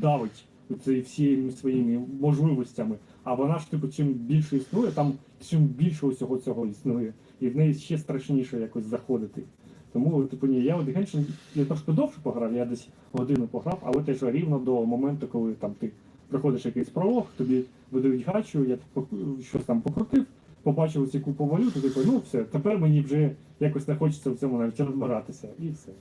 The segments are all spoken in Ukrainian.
давить всіми своїми можливостями. А вона ж, типу, чим більше існує, там чим більше усього цього існує. І в неї ще страшніше якось заходити. Тому, типу, ні, я от Геншин я трошки довше пограв, я десь годину пограв, але теж рівно до моменту, коли там ти проходиш якийсь пролог, тобі видають гачу, я щось там покрутив, побачив ці купу валют, і типу, ну все, тепер мені вже якось не хочеться в цьому навіть розбиратися. І все.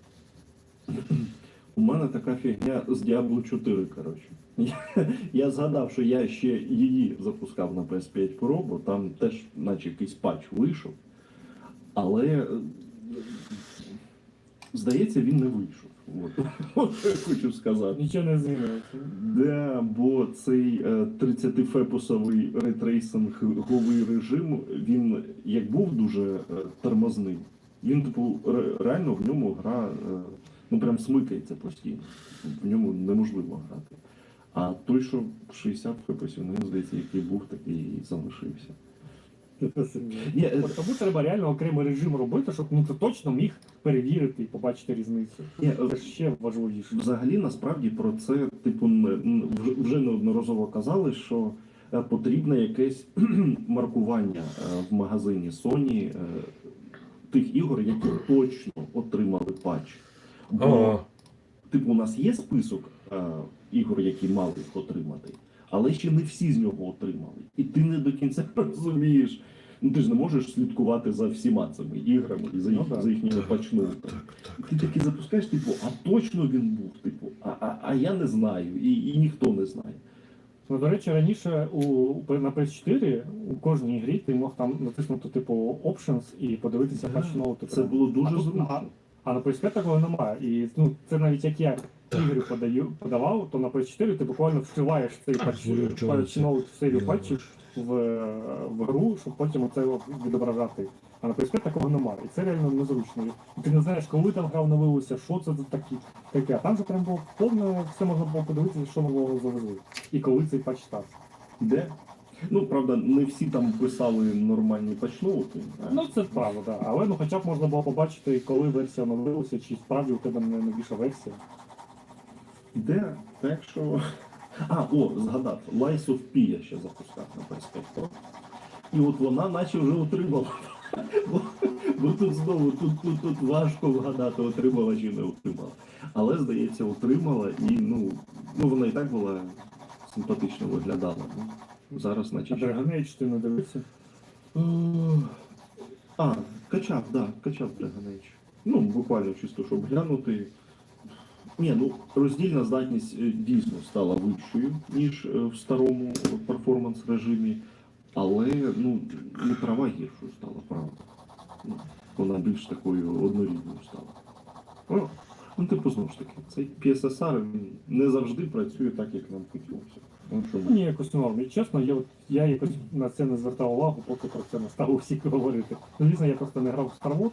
У мене така фігня з Diablo 4, коротше. Я, я згадав, що я ще її запускав на PS5 Pro, бо там теж, наче якийсь патч вийшов. Але е, здається, він не вийшов. От, от що я хочу сказати. Нічого не змінилося. Да, бо цей е, 30-фепусовий ретрейсинговий режим, він як був дуже е, тормозний, він, типу, реально в ньому гра е, ну прям смикається постійно. В ньому неможливо грати. А той, що 60 фепусів, ну здається, який був, такий і залишився. Ні, е, От тому треба реально окремий режим робити, щоб ну, ти точно міг перевірити і побачити різницю. Ні, е, Це ще важливіше. Взагалі, насправді про це, типу, вже- неодноразово казали, що е, потрібне якесь маркування в магазині Sony тих ігор, які точно. Бо, типу, у нас є список е, ігор, які мали їх отримати, але ще не всі з нього отримали. І ти не до кінця розумієш. Ну ти ж не можеш слідкувати за всіма цими іграми і за, їх, Ну, за їхніми патчнутами. Так, так. Ти таки запускаєш, типу, а точно він був, типу, а, а, а я не знаю, і, і ніхто не знає. Ну, до речі, раніше у, на PS4 у кожній грі ти мог там натиснути типу Options і подивитися ноути. Це було дуже зручно. А на PS5 такого немає. І ну, це навіть як я ігри подаю, подавав, то на PS4 ти буквально вшиваєш цей патч, ноут в серію патчів в, в гру, щоб потім це відображати. А на PS5 такого немає. І це реально незручно. І ти не знаєш, коли там гра обновилася, що це за такі, таке. А там же прям було повно, все можна було подивитися, що нового завезли. І коли цей патч стався. Де? Ну, правда, не всі там писали нормальні патчноути. Ну це правда, да. Але ну хоча б можна було побачити, коли версія оновилася, чи справді у тебе не новіша версія. Де? Так що. А, о, згадав, Lies of P я ще запускав на PS5 Pro. І от вона наче вже отримала. Бо, бо тут знову тут, тут, тут важко вгадати, отримала чи не отримала. Але, здається, отримала і ну, ну вона і так була симпатично виглядала. Зараз А ще- Dragon Age ти не дивився? Е, А, качав, да, качав Dragon Ну, буквально чисто, щоб глянути. Ні, ну роздільна здатність е, дійсно стала вищою, ніж е, в старому перформанс режимі, але ну, не трава гіршою стала, правда. Ну, вона більш такою однорідною стала. Ну, ну, типу, знову ж таки, цей PSSR не завжди працює так, як нам хотілося. Ну? Мені якось норм. І чесно, я, от- я якось на це не звертав увагу, поки про це не став усі говорити. Ну, звісно, я просто не грав в Star Wars,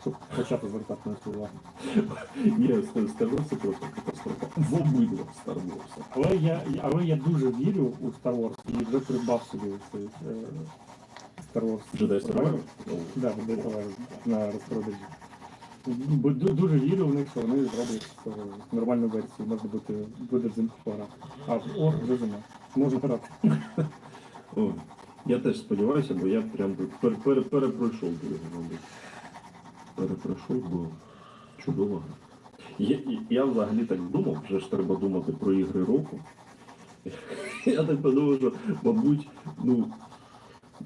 щоб почати звертати на це увагу. Я sk- скажу, це просто катастрофа. В обидва Star Wars. Але я, але я дуже вірю у Star Wars і вже придбав собі цей е, Star Wars. Jedi Survivor? Да, Jedi Survivor на розпродажі. Ду- дуже вірю в них, що вони зроблять е, нормальну версію, можна бути буде взимку пограти. А о, вже зима. Можна грати. О, я теж сподіваюся, бо я прям пер, пер, перепройшов його, мабуть. Перепройшов, бо чудова гра. Я, я взагалі так думав, вже ж треба думати про ігри року. Я так подумав, що, мабуть, ну,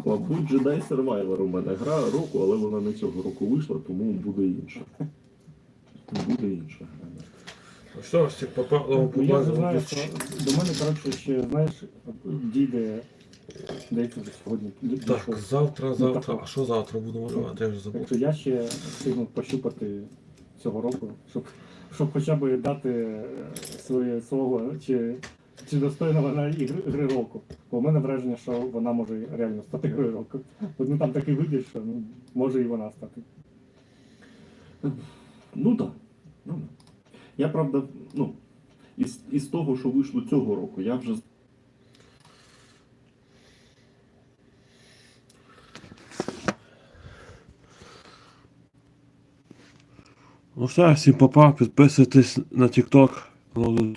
мабуть, Jedi Survivor у мене гра року, але вона не цього року вийшла, тому буде інша. Буде інша гра. Ну Що ж, попало Ну, я знаю, що до мене, коротше, ще, знаєш, дійде, здається, вже сьогодні. Так, дійшов. завтра, завтра. так. А що завтра будемо робити? Я вже забув. Так я ще встигну пощупати цього року, щоб, щоб хоча б дати е, своє слово, чи, чи достойна вона ігри, гри року. Бо в мене враження, що вона може реально стати грою року. От ну, там такий вибір, що ну, може і вона стати. Ну так. Ну, да. я правда, ну, із, із того, що вийшло цього року, я вже Ну все, всім папа, підписуйтесь на TikTok. Ну,